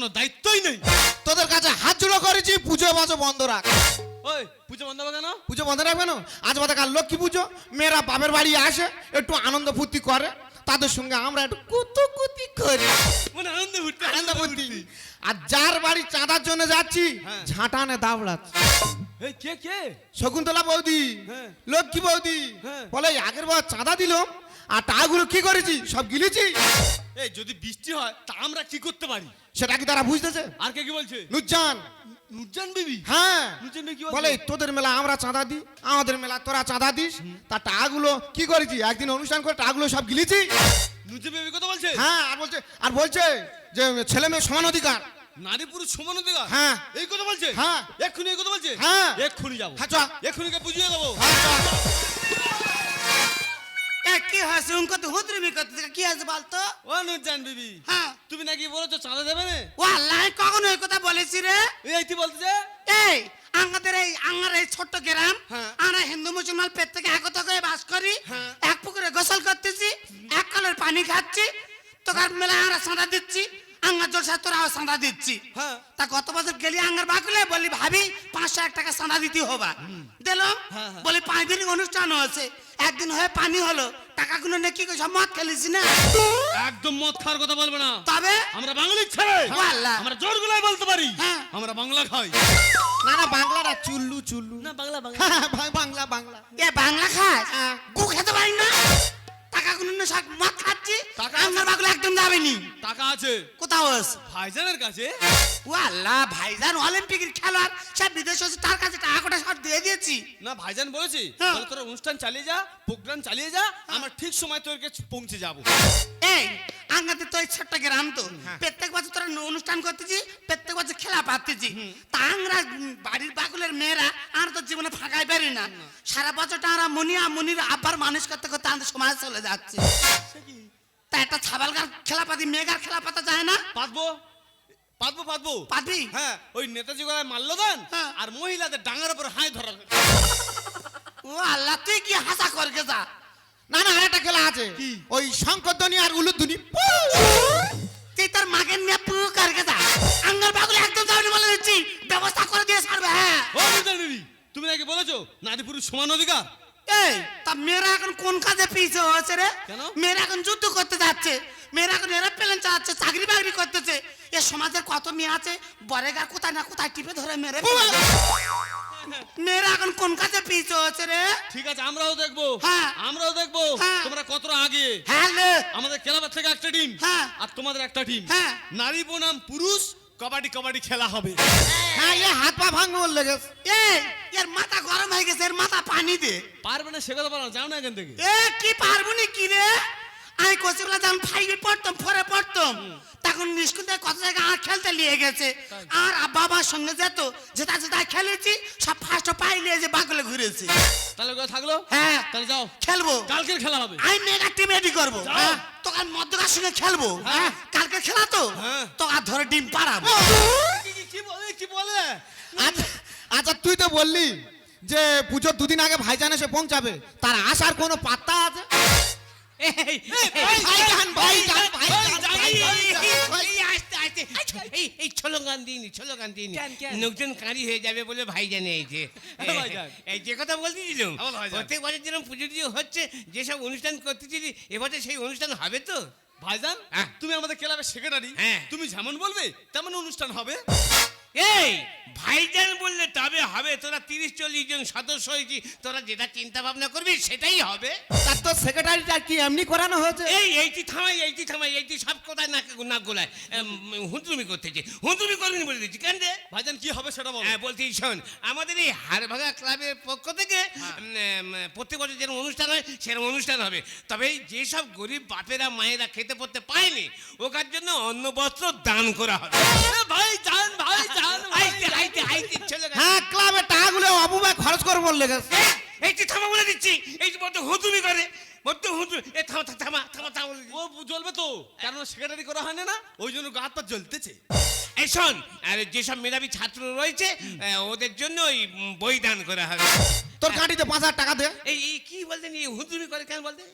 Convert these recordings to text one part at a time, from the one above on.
কোনো দায়িত্বই নেই। তোদের কাছে হাত জোড়ো করেছি পুজো বাজো বন্ধ রাখ। ওই পুজো বন্ধ হবে কেন? পুজো বন্ধ রাখবে না আজ বাদে কাল লক্ষ্মী পুজো মেয়েরা বাপের বাড়ি আসে একটু আনন্দ ফুর্তি করে। তাদের সঙ্গে আমরা একটু কুতুকুতি করি। মানে আনন্দ ঘুরতে আনন্দ ফুর্তি। আর যার বাড়ি চাঁদার জন্য যাচ্ছি হ্যাঁ। ঝাঁটানে দাবড়াচ্ছে কে কে? শকুন্তলা বৌদি হ্যাঁ। লক্ষ্মী বৌদি হ্যাঁ। বলে আগের বার চাঁদা দিলাম আর টাকাগুলো কি করেছি? সব গিলেছি? এই যদি বৃষ্টি হয় তা আমরা কি করতে পারি? সেটা কি তারা বুঝতেছে? আর কে কি বলছে? নুজ্জান নুরজান বিবি? হ্যাঁ। নুরজান বিবি কি বলছে? বলে তোদের মেলা আমরা চাঁদা দিই আমাদের মেলা তোরা চাঁদা দিস তা টাকাগুলো কি করেছি? একদিন অনুষ্ঠান করে টাকাগুলো সব গিলেছি? নুরজান বিবি কথা বলছে? হ্যাঁ আর বলছে আর বলছে যে ছেলে মেয়ে সমান অধিকার। নারী পুরুষ সমান অধিকার? হ্যাঁ। এই কথা বলছে? হ্যাঁ। এক্ষুনি এই কথা বলছে? হ্যাঁ। এক্ষুনি যাব। হ্যাঁ চ এক্ষুনি বুঝিয়ে দেবো? হ্যাঁ, কি হয়েছে? উনকো তো হুদরিমি করতে কি আছে বলতো? ও নুরজান বিবি হ্যাঁ। তুমি নাকি বলেছ চাঁদা দেবে না? ও আল্লাহ কখন ওই কথা বলেছি রে। এই তুই বলতেছে এই আমাদের এই আমার এই ছোট্ট গ্রাম হ্যাঁ। আমরা হিন্দু মুসলমান প্রত্যেকে একতা করে বাস করি। হ্যাঁ। এক পুকুরে গোসল করতেছি এক কলের পানি খাচ্ছি তোকার মেলা আমরা সাঁদা দিচ্ছি। আঙ্গার জলসা তোরাও সাঁদা দিচ্ছি। হ্যাঁ। তা গত বছর গেলি আঙ্গার বাকুলে বলি ভাবি পাঁচশো এক টাকা সাঁদা দিতে হবা। দিলাম হ্যাঁ, হ্যাঁ। বলি পাঁচ দিন অনুষ্ঠান হয়েছে। একদিন হয়ে পানি হলো। টাকাগুলো নিয়ে কি সব মদ খেলিস না? একদম মদ খাওয়ার কথা বলবে না। তবে? আমরা বাঙালির ছেলে। আমরা জোর গুলাই বলতে পারি। হ্যাঁ। আমরা বাংলা খাই। না না বাংলাটা চুল্লু চুল্লু। না বাংলা বাংলা। হ্যাঁ, বাংলা বাংলা। এ বাংলা খাস? হ্যাঁ। গু খেতে পারি না? টাকাগুলো নিয়ে সব মদ খাচ্ছি টাকা আমার বাকুলে একদম যাবেনি। টাকা আছে। কোথাও আছে? ভাইজানের কাছে? ও আল্লাহ ভাইজান অলিম্পিকের খেলোয়াড় সব বিদেশ হচ্ছে তার কাছে টাকা কোটা সব দিয়ে দিয়েছি। না ভাইজান বলেছি হ্যাঁ। তাহলে তোরা অনুষ্ঠান চালিয়ে যা প্রোগ্রাম চালিয়ে যা আমরা ঠিক সময় তোর কাছে পৌঁছে যাব। এই আঙ্গাতে তো এই ছোট্ট গ্রাম তো। হ্যাঁ। প্রত্যেক বছর তোরা অনুষ্ঠান করতেছি প্রত্যেক বছর খেলা পাচ্তেছি। তা আমরা বাড়ির বাকুলের মেয়েরা আর তো জীবনে ফাঁকাই পারি না। সারা বছরটা আমরা মনিয়া মনির আব্বার মানুষ করতে করতে আমাদের সময় চলে যাচ্ছে। তা একটা ছাবালগার খেলা পাতি মেয়েগার খেলা পাতা যায় না? পাতবো। পাতবো পাতবো। পাতবি? হ্যাঁ ওই নেতাজি গলায় মাল্যদান হ্যাঁ। আর মহিলাদের ডাঙার উপর হাই ধরা ও আল্লাহ তুই কি হাসা করকে যা। না না আরেকটা খেলা আছে? ওই শঙ্করধ্বনি আর উলুধ্বনি। নারী পুরুষ সমান অধিকার। এই তা মেয়েরা এখন কোন কাজে পিছিয়ে হয়েছে রে? কেন? মেয়েরা এখন যুদ্ধ করতে যাচ্ছে। মেয়েরা এখন এরোপ্লেন চালাচ্ছে চাকরি বাকরি করতেছে। এ সমাজের কত মেয়ে আছে? বরেগা কোথায় না কোথায় টিপে ধরে মেরে মেয়েরা এখন কোন কাজে পিছিয়ে হয়েছে রে? ঠিক আছে আমরাও দেখব। হ্যাঁ। আমরাও দেখব। হ্যাঁ। তোমরা কতটা আগে? হ্যাঁ আমাদের ক্লাবের থেকে একটা টিম। হ্যাঁ। আর তোমাদের একটা টিম। হ্যাঁ। নারী বনাম পুরুষ কবাডি কবাডি খেলা হবে। হ্যাঁ এ হাত পা ভাঙবে বললে গেছে এই এর মাথা গরম হয়ে গেছে এর মাথা পানি দে। পারবে না সে কথা বলো যাও না এখান থেকে। এ কি পারব নি কি রে? আমি কচিবেলা যখন ফাইভে পড়তাম ফোরে পড়তাম তখন স্কুল থেকে কত জায়গায় আর খেলতে নিয়ে গেছে। আর বাবার সঙ্গে যেত যেটা যেটা খেলেছি সব ফার্স্ট পাই নিয়ে যে বাগলে ঘুরেছি। তাহলে থাকল? হ্যাঁ। তাহলে যাও। খেলব। কালকের খেলা হবে। আমি মেগা টিম রেডি করব। হ্যাঁ তোকে মদ্যকার সঙ্গে খেলব। হ্যাঁ। কালকে খেলা তো? হ্যাঁ। তোকে আর ধরে ডিম পাড়াবো। কি বলে কি বলে? আচ্ছা আচ্ছা তুই তো বললি যে পুজোর দুদিন আগে ভাইজান এসে পৌঁছাবে। তার আসার কোনো পাত্তা আছে? এই দিইনি দিইনি? লোকজন কাঁড়ি হয়ে যাবে বলে ভাই জানে এই যে এই যে কথা বলতেছিলাম প্রত্যেক বছর যেরকম পুজো টুজো হচ্ছে যেসব অনুষ্ঠান করতেছিলি এবছর সেই অনুষ্ঠান হবে তো? ভাইজান হ্যাঁ। তুমি আমাদের ক্লাবের সেক্রেটারি হ্যাঁ। তুমি যেমন বলবে তেমন অনুষ্ঠান হবে। এই ভাইজান বললে তবে হবে তোরা তিরিশ চল্লিশ জন সদস্য হয়েছি তোরা যেটা চিন্তা ভাবনা করবি সেটাই হবে। তার তো সেক্রেটারিটা কি এমনি করানো হয়েছে? এই এইটি থামাই এইটি থামাই এইটি সব কোথায় নাক নাক গোলায় হুঁতুমি করতেছে। হুঁতুমি করবিনি বলে দিচ্ছি কেন রে? ভাইজান কি হবে সেটা বলো। হ্যাঁ বলছি শোন আমাদের এই হাড়ভাঙা ক্লাবের পক্ষ থেকে হ্যাঁ। প্রত্যেক বছর যেরকম অনুষ্ঠান হয় সেরকম অনুষ্ঠান হবে। তবে যেসব গরিব বাপেরা মায়েরা খেতে পড়তে পায়নি ওকার জন্য অন্ন বস্ত্র দান করা হবে। ভাই যান ভাই আইতে আইতে আইতে চলে গেছে। হ্যাঁ ক্লাবে টাকাগুলো অবুবাই খরচ করে বললে গেছে। এই, এই যে থামা বলে দিচ্ছি এই যে বড্ড হুতুমি করে বড্ড হুতু এ থামা থামা, থামা থামা থামা বলে দিচ্ছি। ও জ্বলবে তো কেন সেক্রেটারি করা হয় না ওই জন্য গা হাত জ্বলতেছে। এই শোন আর যেসব মেধাবী ছাত্র রয়েছে ওদের জন্য ওই বই দান করা হবে। তোর কাঁটিতে পাঁচ হাজার টাকা দে। এই কি বলতেন এই হুতুমি করে কেন বলতে?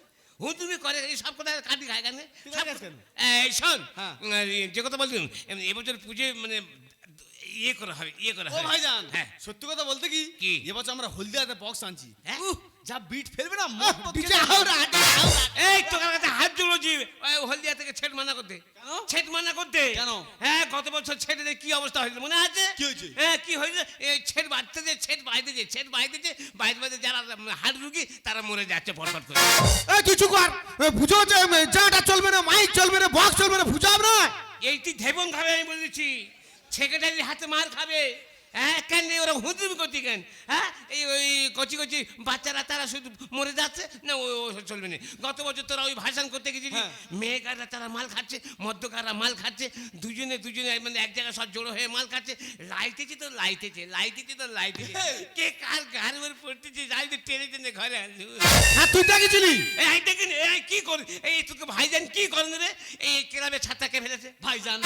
হুতুমি করে এই সব কথা কাটি খায় কেন? শোন হ্যাঁ। যে কথা এম, এবছর পুজো মানে ইয়ে করা হবে ইয়ে করা ও হবে। ভাইজান হ্যাঁ। সত্যি কথা বলতে কি? কি? এবছর আমরা হলদিয়াতে বক্স আনছি। হ্যাঁ? উহ, যা বিট ফেলবে না মত মত। এই তোকার কাছে হাত জোড়োছি হলদিয়া থেকে ছেট মানা করতে। কেন? ছেট মানা করতে? কেন? হ্যাঁ গত বছর ছেটেদের কি অবস্থা হয়েছিল মনে আছে? কি হয়েছে? হ্যাঁ কি হয়েছে এই ছেট বাড়তেছে ছেট বাইতেছে ছেট বাইতেছে বাইতে বাইতে যারা হাড় রুগী তারা মরে যাচ্ছে ফটফট করে। এই তুই চুপ কর। এ, বুঝো যে এ, জাটা চলবে না মাইক চলবে না বক্স চলবে না বুঝাব না। এইটি ধেবন খাবে আমি বলে দিচ্ছি। সেক্রেটারির হাতে মার খাবে। হ্যাঁ কেন ওরা হুঁতুমি করতে কেন? হ্যাঁ এই ওই কচি কচি বাচ্চারা তারা শুধু মরে যাচ্ছে? না ও চলবে না। গত বছর তোরা ওই ভাষণ করতে গেছিলি? হ্যাঁ। মেয়েকাররা তারা মাল খাচ্ছে মদ্যকাররা মাল খাচ্ছে দুজনে দুজনে মানে এক জায়গায় সব জড়ো হয়ে মাল খাচ্ছে। লাইতেছে তো লাইতেছে লাইতেছে তো লাইতেছে কে কার গার উপর পড়তেছে? যাই তো টেনে টেনে ঘরে হ্যাঁ তুই দেখেছিলি? এই আই এই কি কর এই তোকে ভাইজান কি করেন রে? এই ক্লাবে ছাত্রাকে ফেলেছে। ভাইজান।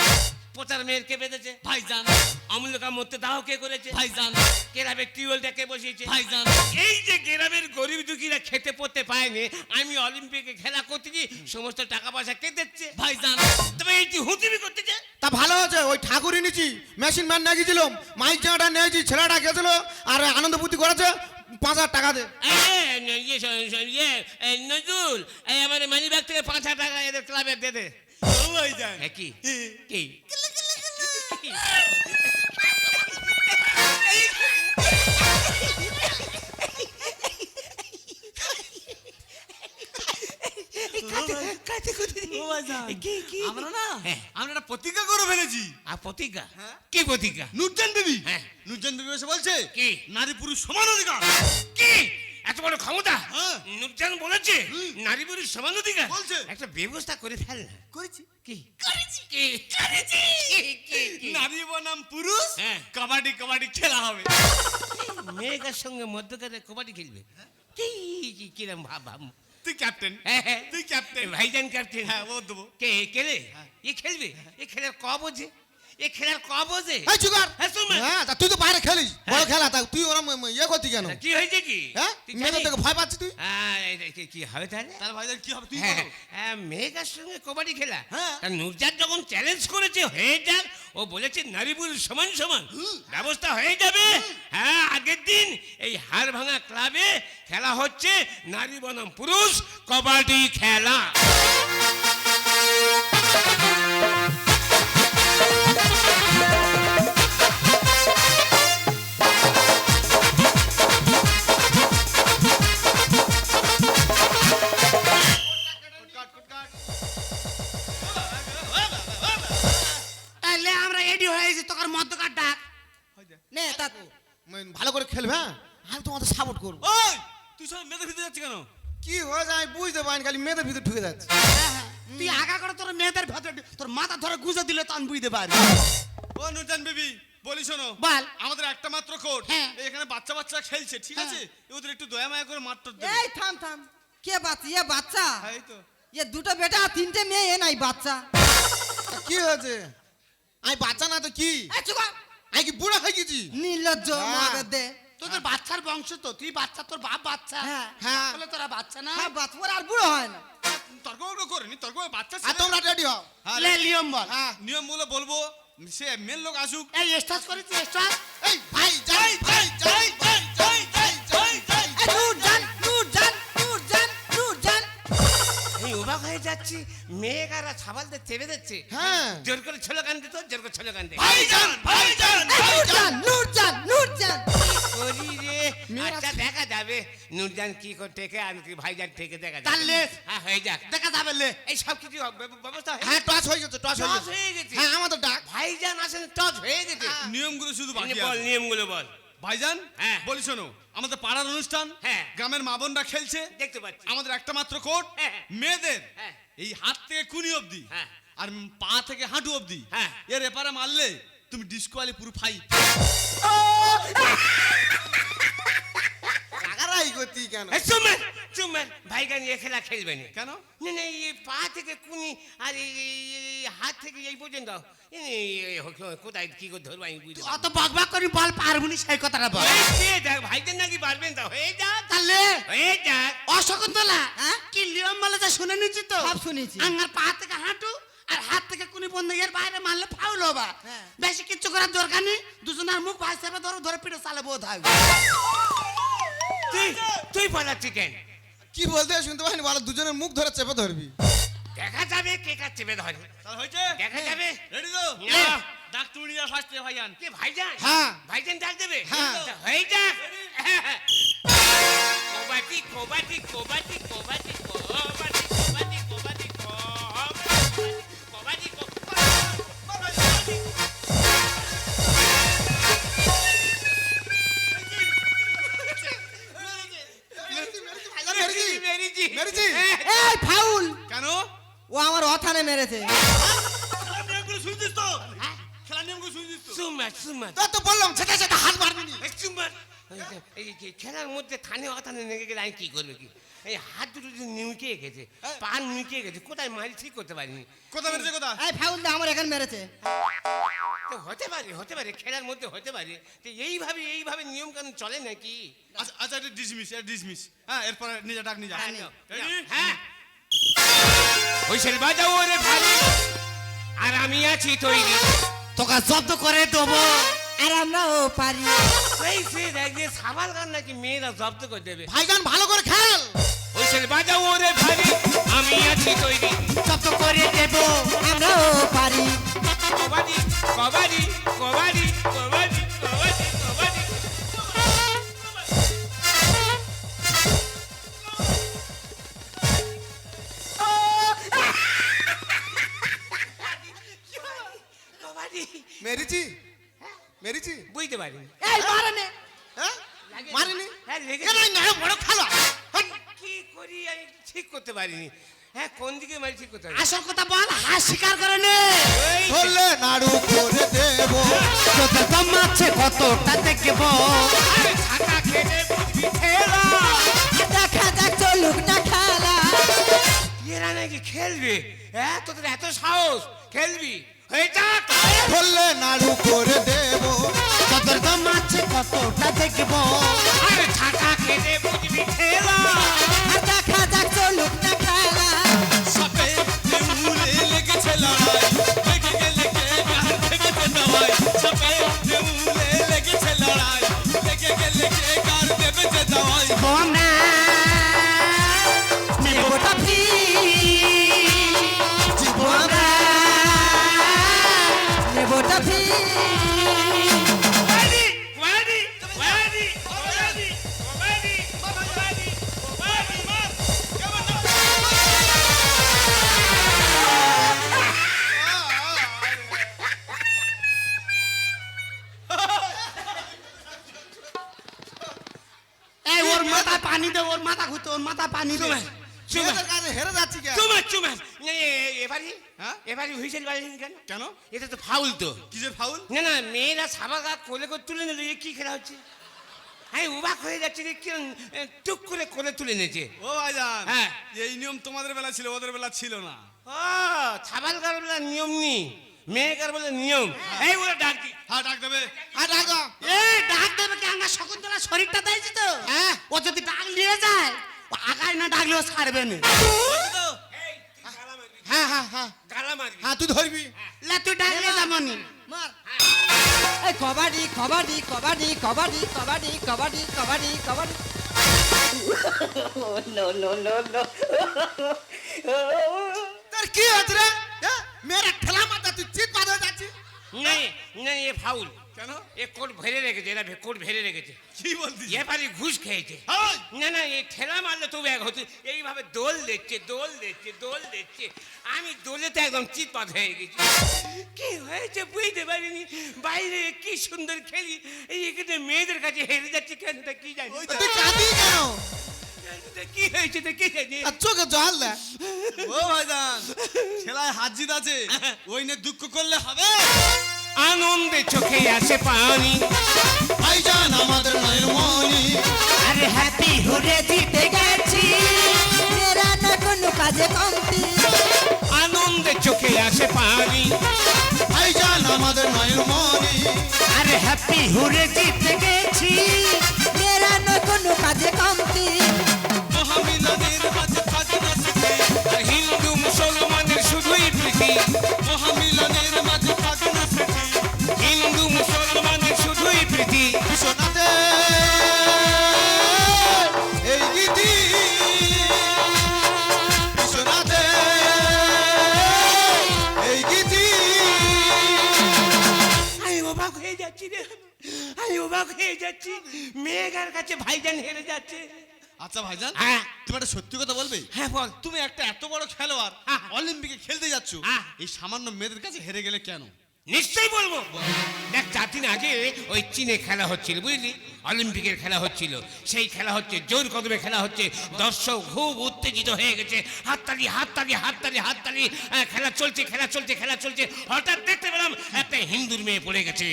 পোতার মেয়ের কে বেঁধেছে। ভাইজান অমূল্যকা মরতে দাও কে করেছে? ভাইজান। গ্রামের টিউবওয়েলটা কে বসিয়েছে। ভাইজান। এই যে গ্রামের গরিব দুঃখীরা খেতে পড়তে পায়নি আমি অলিম্পিকে খেলা করতেছি সমস্ত টাকা পয়সা কে দিচ্ছে? ভাইজান। তবে এই তুই হুতিবি করতেছে তা ভালো হয়েছে ওই ঠাকুরই নিছি মেশিন ম্যান নিয়ে গেছিলাম মাইক জামাটা নিয়েছি ছেলেটা গেছিল আর আনন্দ ফুর্তি করেছে পাঁচ হাজার টাকা দে। ইয়ে, শ- ইয়ে, নজরুল এই আমার মানি ব্যাগ থেকে পাঁচ হাজার টাকা এদের ক্লাবে দে দে। ও ভাইজান হ্যাঁ, কি? কি? আমরা না। আমরা একটা প্রতিজ্ঞা করে ফেলেছি। আর প্রতিজ্ঞা? হ্যাঁ। কি প্রতিজ্ঞা? নুরজান বিবি। হ্যাঁ। নুরজান বিবি এসে বলছে কি? নারী পুরুষ সমান অধিকার। কি? এত বড় ক্ষমতা? হ্যাঁ। নুরজান বলেছে নারী পুরুষ সমান অধিকার। বলছে। একটা ব্যবস্থা করে ফেল না। করেছি। কি? করেছি। কি? করেছি। কি কি নারী বনাম পুরুষ হ্যাঁ। কাবাডি কাবাডি খেলা হবে। মেয়েকার সঙ্গে মধ্যকারে কবাডি খেলবে। কি কি কিরম ভাব ভাব? তুই ক্যাপ্টেন হ্যাঁ। তুই ক্যাপ্টেন ভাইজান ক্যাপ্টেন হ্যাঁ ও দেবো। কে কে রে? এ খেলবে? এ খেলার ক বোঝে? এ খেলার ক বোঝে এই চুকার হ্যাঁ, হ্যাঁ তা তুই তো বাইরে খেলিস। বড় খেলা তা তুই ইয়ে করতি কেন? কি হয়েছে কি? হ্যাঁ? ভয় পাচ্ছি তুই? হ্যাঁ, এই কি- হবে তাহলে? তাহলে ভাইজান কি হবে তুই হ্যাঁ, হ্যাঁ, সঙ্গে কবাডি খেলা। হ্যাঁ। তা যখন চ্যালেঞ্জ করেছে হয়ে যাক ও বলেছে নারী পুরুষ সমান। সমান ব্যবস্থা হয়ে যাবে। হ্যাঁ আগের দিন এই হাড় ভাঙা ক্লাবে খেলা হচ্ছে নারী বনাম পুরুষ কবাডি খেলা। যাচ্ছিস কেন? কি হয়ে যায় আমি বুঝতে পারিনি খালি মেয়েদের ভিতরে ঢুকে যাচ্ছে। তুই আগা করে তোর মেয়েদের ভেতরে তোর মাথা ধরে গুজে দিলে তো আমি বুঝতে পারি ও নুরজান বেবি বলি শোনো বল। আমাদের একটা মাত্র কোর্ট। হ্যাঁ। এখানে বাচ্চা বাচ্চা খেলছে ঠিক হ্যাঁ। আছে? ওদের একটু দয়া মায়া করে মাত্র এই থাম থাম। কে বাচ্চা? ইয়ে বাচ্চা? হ্যাঁ এই তো। ইয়ে দুটো বেটা তিনটে মেয়ে এ নাই বাচ্চা। কি হয়েছে? আমি বাচ্চা না তো কি? এই চুপ কর। আমি কি বুড়া হয়ে গেছি? নির্লজ্জ হ্যাঁ। মাদের দে। তোদের বাচ্চার বংশ তো তুই বাচ্চা তোর বাপ বাচ্চা হ্যাঁ, তাহলে বলে তোরা বাচ্চা না? হ্যাঁ বাচ্চা আর বুড়ো হয় না। তর্ক করেনি তর্ক বাচ্চা আর তোমরা রেডি হও। হ্যাঁ, লে নিয়ম বল। হ্যাঁ বলে বলব সে মেন লোক আসুক। এই স্টাস করেছি স্টাস এই ভাই যাই যাই যাই যাই যাই। আমি অবাক হয়ে যাচ্ছি ছাবালদের চেপে দিচ্ছে হ্যাঁ। জোর করে ছোলো দিত জোর করে ছোলো ভাইজান ভাইজান নূরজান নূরজান নূরজান। করি রে? আচ্ছা দেখা যাবে। নুরজান কি করে টেকে আর কি ভাইজান টেকে দেখা যাবে? তাহলে? হ্যাঁ হয়ে যাক। দেখা যাবে লে। এই সব কিছু ব্যবস্থা হ্যাঁ টস হয়ে গেছে টস হয়ে গেছে। হয়ে হ্যাঁ আমাদের ডাক। ভাইজান আসেন টস হয়ে গেছে। নিয়মগুলো শুধু বাকি বল নিয়মগুলো বল। ভাইজান হ্যাঁ। বলি শোনো আমাদের পাড়ার অনুষ্ঠান হ্যাঁ। গ্রামের মা বোনরা খেলছে দেখতে পাচ্ছি আমাদের একটা মাত্র কোট হ্যাঁ। মেয়েদের হ্যাঁ। এই হাত থেকে কুনি অবধি হ্যাঁ। আর পা থেকে হাঁটু অবধি হ্যাঁ। এর এপারে মারলে তুমি ডিসকোয়ালি পুরো ফাই রাগারাই করতি কেন ভাইজান এ খেলা খেলবে না কেন না না এই পা থেকে কুনি আর এই হাত থেকে এই পর্যন্ত কোথায় কি করে ধরবো আমি বুঝতে পারছি না। অত করি বল পারবুনি সেই কথাটা বল। এই দেখ ভাইজান নাকি পারবেন তো হয়ে যাক। তাহলে? যাক। অশকুন্তলা? কি নিয়ম বলে যা শুনে নিচ্ছি তো? সব শুনেছি। আঙ্গার পা থেকে হাঁটু আর হাত থেকে কুনি বন্ধ এর বাইরে মারলে ফাউল হবা। হ্যাঁ। বেশি কিচ্ছু করার দরকার নেই দুজনের মুখ ভাই সেবে ধরো ধরে পিঠে চালে বোধ হয় তুই তুই পালাচ্ছি কেন? কি বলতে শুনতে পাইনি? বলো দুজনের মুখ ধরে চেপে ধরবি। দেখা যাবে কে কার চেপে ধরে। তাহলে হয়েছে? দেখা যাবে। রেডি তো? ডাক তুমি যা ফার্স্ট ভাইজান। কে ভাইজান? হ্যাঁ। ভাইজান ডাক দেবে? হ্যাঁ। হয়ে যাক। কোবাটি কোবাটি কোবাটি কোবাটি কোবাটি ও আমার অথানে মেরেছে। খেলার শুনছিস তো? খেলার নিয়মগুলো শুনছিস তো? সুমা সুমা তো তো বললাম সেটা সেটা হাত মারবি নি। এই যে খেলার মধ্যে থানে অথানে লেগে গেলে আমি কি করবে কি? এই হাত দুটো গেছে পা নিউকে গেছে কোথায় মারি ঠিক করতে পারিনি। কোথা মেরেছে কোথা এই ফাউল দা আমার এখানে মেরেছে। তো হতে পারে হতে পারে খেলার মধ্যে হতে পারে। তো এইভাবে এইভাবে নিয়ম কানুন চলে নাকি? আচ্ছা আচ্ছা এটা ডিসমিস এটা ডিসমিস হ্যাঁ এরপরে নিজে ডাক যা হ্যাঁ, Ready? হ্যাঁ ওই সেল বাজাও ওরে ভালো। আর আমি আছি তৈরি। তোকে জব্দ করে দেবো। আর আমরাও পারি। এই সে দেখবে সাবাল গান নাকি মেয়েরা জব্দ করে দেবে। ভাইজান ভালো করে খেল। ওই সেল বাজাও ওরে ভালো আমি আছি তৈরি। জব্দ করে দেবো। আমরাও পারি। কবাডি কবাডি কবাডি। পারিনি। হ্যাঁ কোন দিকে মারি ঠিক করতে আসল কথা বল হাত স্বীকার করে নে। ধরলে নাড়ু করে দেব। তোদের দম আছে কতটা দেখব। ছাতা খেলে বুঝবি খেলা দেখা যাক চলুক না খেলা। এরা নাকি খেলবে? হ্যাঁ তোদের এত সাহস। খেলবি? হয়ে যাক ধরলে নাড়ু করে দেব। তোদের দম আছে কতটা দেখব। আরে ছাতা খেলে বুঝবি খেলা দেখা যাক চলুক না খেলা। সাপে নেউলে লেগেছে লড়াই। লেগে গেলে কে গান থেকে নয় সাপে নেউলে লেগেছে লড়াই। লেগে গেলে কে গান দেবে দাওয়াই? হুইসেল বাজেনি কেন কেন? এটা তো ফাউল তো। কিসের ফাউল? না না মেয়েরা সাবা গা কোলে করে তুলে নিল এ কি খেলা হচ্ছে? আমি উবাক হয়ে যাচ্ছে যে কিরম এ, টুক করে কোলে তুলে নিয়েছে। ও ভাইজান হ্যাঁ। এই নিয়ম তোমাদের বেলা ছিল ওদের বেলা ছিল না। ও ছাবাল গার বলে নিয়ম নি মেয়ে গার বলে নিয়ম। এই বলে ডাক দি। হ্যাঁ ডাক দেবে। আর ডাকো এই ডাক দেবে কি আমার শকুন্তলা শরীরটা দিয়েছি তো? হ্যাঁ। ও যদি ডাক নিয়ে যায় আগায় না ডাকলেও ছাড়বে না। হ্যাঁ হ্যাঁ হ্যাঁ। গালা মারবি হ্যাঁ তুই ধরবি লে তুই ডাকলে যেমনই মার এই kabaddi kabaddi kabaddi kabaddi kabaddi kabaddi kabaddi kabaddi no, no, no, no. তোর কি হচ্ছে রে? মেয়েরা ঠেলা মাথা তুই চিত বাঁধা যাচ্ছিস ফাউল কেন? এ কোট ভেরে রেখেছে এরা কোট ভেরে রেখেছে। কি বলছিস এ পারি ঘুষ খেয়েছে। না না এই ঠেলা মারলে তো ব্যাগ হতো। এইভাবে দোল দিচ্ছে দোল দিচ্ছে দোল দিচ্ছে। আমি দোলেতে একদম চিৎপাত হয়ে গেছি। কি হয়েছে বুঝতে পারিনি। বাইরে কি সুন্দর খেলি। এই এখানে মেয়েদের কাছে হেরে যাচ্ছে কেন তা কি জানি। তুই কাঁদি কেন? তা কি হয়েছে তা কি জানি। চোখে জল দে ও ভাইজান ছেলায় হাত জিত আছে। ওই নিয়ে দুঃখ করলে হবে। আনন্দে চোখে আসে পানি। ভাইজান আমাদের নয়ন মনি আরে হ্যাপি হুরে জিতে গেছি। মেরা না কোনো কাজে কমতি। আনন্দে চোখে আসে পানি। ভাইজান আমাদের নয়ন মনি আরে হ্যাপি হুরে জিতে গেছি। মেরা না কোনো কাজে কমতি কাছে ভাইজান হেরে যাচ্ছে। আচ্ছা ভাইজান হ্যাঁ। তুমি একটা সত্যি কথা বলবে? হ্যাঁ বল। তুমি একটা এত বড় খেলোয়াড় হ্যাঁ। অলিম্পিকে খেলতে যাচ্ছ হ্যাঁ। এই সামান্য মেয়েদের কাছে হেরে গেলে কেন? নিশ্চয়ই বলব। দেখ চার দিন আগে ওই চীনে খেলা হচ্ছিল বুঝলি? অলিম্পিকের খেলা হচ্ছিল। সেই খেলা হচ্ছে জোর কদমে খেলা হচ্ছে। দর্শক খুব উত্তেজিত হয়ে গেছে। হাততালি হাততালি হাততালি হাততালি। আহ, খেলা চলছে খেলা চলছে খেলা চলছে। হঠাৎ দেখতে পেলাম একটা হিন্দুর মেয়ে পড়ে গেছে।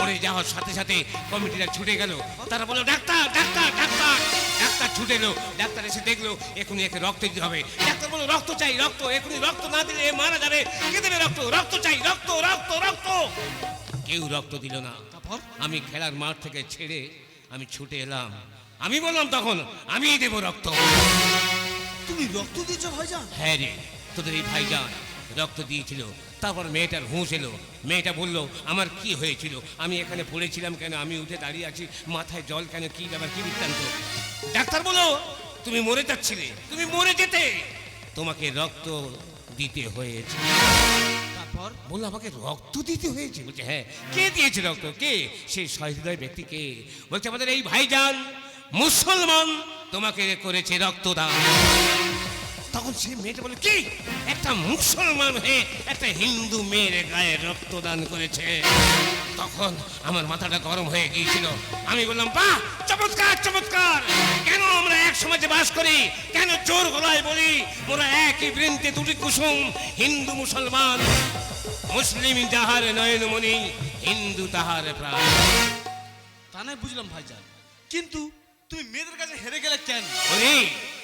পড়ে যাওয়ার সাথে সাথে কমিটিরা ছুটে গেল। তারা বলল ডাক্তার ডাক্তার ডাক্তার ডাক্তার ছুটে এলো। ডাক্তার এসে দেখল এখনই একে রক্ত দিতে হবে। ডাক্তার বলল রক্ত চাই রক্ত এখনই রক্ত না দিলে এ মারা যাবে। কে দেবে রক্ত? রক্ত চাই রক্ত রক্ত রক্ত। কেউ রক্ত দিল না। তারপর? আমি খেলার মাঠ থেকে ছেড়ে আমি ছুটে এলাম। আমি বললাম তখন আমিই দেবো রক্ত। তুমি রক্ত দিয়েছ ভাইজান? হ্যাঁ রে তোদের এই ভাইজান রক্ত দিয়েছিল। তারপর মেয়েটার হুঁশ এলো। মেয়েটা বলল, আমার কি হয়েছিল? আমি এখানে পড়েছিলাম কেন? আমি উঠে দাঁড়িয়ে আছি। মাথায় জল কেন? কি ব্যাপার? কি বৃত্তান্ত? ডাক্তার বলো, তুমি মরে যাচ্ছিলে। তুমি মরে যেতে। তোমাকে রক্ত দিতে হয়েছে। তারপর বলল, আমাকে রক্ত দিতে হয়েছে? বলছে হ্যাঁ। কে দিয়েছে রক্ত? কে? সেই সহৃদয় ব্যক্তি কে বলছে, আমাদের এই ভাইজান মুসলমান তোমাকে করেছে রক্তদান। তখন সে মেয়েটা বলে কি? একটা মুসলমান হয়ে একটা হিন্দু মেয়ের গায়ে রক্তদান করেছে। তখন আমার মাথাটা গরম হয়ে গিয়েছিল। আমি বললাম বাহ চমৎকার চমৎকার! কেন আমরা এক সমাজে বাস করি? কেন জোর গলায় বলি? ওরা একই বৃন্তে দুটি কুসুম হিন্দু মুসলমান। মুসলিম যাহার নয়নমণি হিন্দু তাহার প্রাণ। তা নয় বুঝলাম ভাইজান। কিন্তু তুমি মেয়েদের কাছে হেরে গেলে কেন?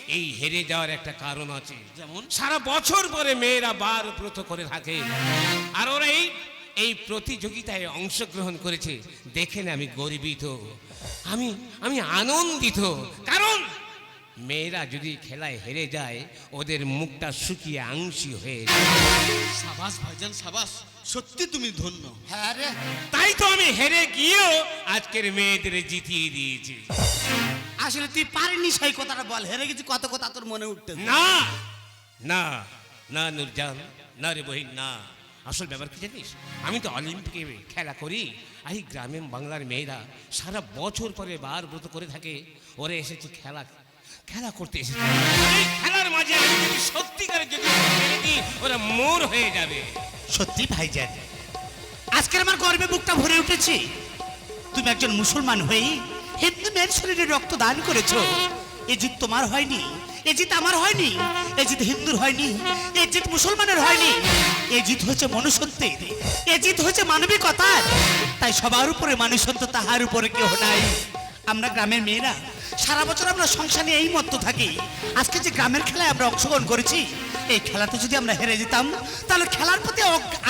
এই হেরে যাওয়ার একটা কারণ আছে। যেমন? সারা বছর পরে মেয়েরা বার ব্রত করে থাকে। আর ওরা এই এই প্রতিযোগিতায় অংশগ্রহণ করেছে। দেখে না আমি গর্বিত। আমি আমি আনন্দিত। কারণ মেয়েরা যদি খেলায় হেরে যায় ওদের মুখটা শুকিয়ে আংশি হয়ে সাবাস ভাইজান সাবাস। সত্যি তুমি ধন্য। হ্যাঁ রে। তাই তো আমি হেরে গিয়েও আজকের মেয়েদের জিতিয়ে দিয়েছি। আসলে তুই পারিনি সেই কথাটা বল। হেরে গেছি কত কথা তোর মনে উঠতে না না না নুরজান না রে বহিন না। আসল ব্যাপার কি জানিস? আমি তো অলিম্পিকে খেলা করি এই গ্রামীণ বাংলার মেয়েরা সারা বছর পরে বার ব্রত করে থাকে ওরা এসেছে খেলা খেলা করতে এসেছে। খেলার মাঝে আমি যদি সত্যিকারের যদি ওরা মোর হয়ে যাবে। সত্যি ভাইজান আজকের আমার গর্বে বুকটা ভরে উঠেছে। তুমি একজন মুসলমান হয়ে হিন্দু মেয়ের শরীরে রক্ত দান করেছ। এ জিত তোমার হয়নি, এ জিত আমার হয়নি, এ জিত হিন্দুর হয়নি, এ জিত মুসলমানের হয়নি, এ জিত হচ্ছে মনুষ্যত্বের, এ জিত হচ্ছে মানবিকতার। তাই সবার উপরে মানুষত্ব তাহার উপরে কেউ নাই। আমরা গ্রামের মেয়েরা, সারা বছর আমরা সংসারে এই মত্ত থাকি। আজকে যে গ্রামের খেলায় আমরা অংশগ্রহণ করেছি, এই খেলাতে যদি আমরা হেরে যেতাম, তাহলে খেলার প্রতি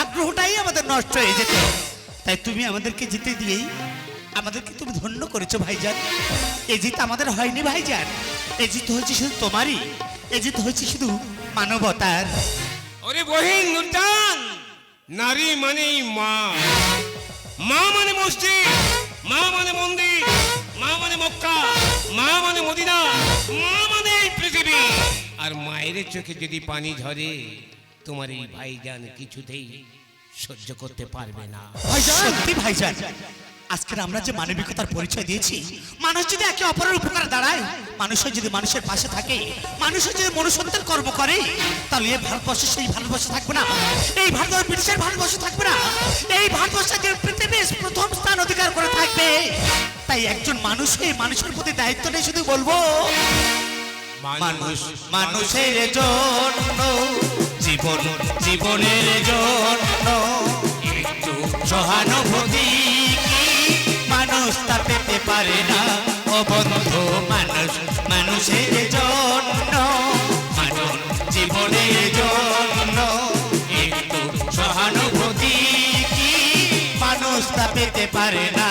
আগ্রহটাই আমাদের নষ্ট হয়ে যেত। তাই তুমি আমাদেরকে জিতে দিয়েই আমাদেরকে তুমি ধন্য করেছ ভাইজান। এই জিত আমাদের হয়নি ভাইজান। এই জিত হয়েছে শুধু তোমারই। এই জিত হয়েছে শুধু মানবতার। ওরে বহিন নুরজান নারী মানেই মা। মা মানে মসজিদ মা মানে মন্দির মা মানে মক্কা মক্কা মা মানে মদিনা মা মানে এই পৃথিবী। আর মায়ের চোখে যদি পানি ঝরে তোমার এই ভাইজান কিছুতেই সহ্য করতে পারবে না। সত্যি ভাইজান। আজকের আমরা যে মানবিকতার পরিচয় দিয়েছি মানুষ যদি একে অপরের উপকার দাঁড়ায় মানুষের যদি মানুষের পাশে থাকে মানুষের যদি মনুষ্যত্বের কর্ম করে তাহলে এই ভারতবর্ষে সেই ভারতবর্ষ থাকবে না। এই ভারতবর্ষ ব্রিটিশের ভারতবর্ষ থাকবে না। এই ভারতবর্ষ যে পৃথিবীর প্রথম স্থান অধিকার করে থাকবে তাই একজন মানুষ হয়ে মানুষের প্রতি দায়িত্ব নিয়ে শুধু বলব। মানুষ মানুষের জন্য জীবন জীবনের জন্য একটু সহানুভূতি পারে না। ও বন্ধ মানুষ, মানুষের জন্য, মানুষ জীবনের জন্য। একটু সহানুভূতি কি? মানুষ তা পেতে পারে না।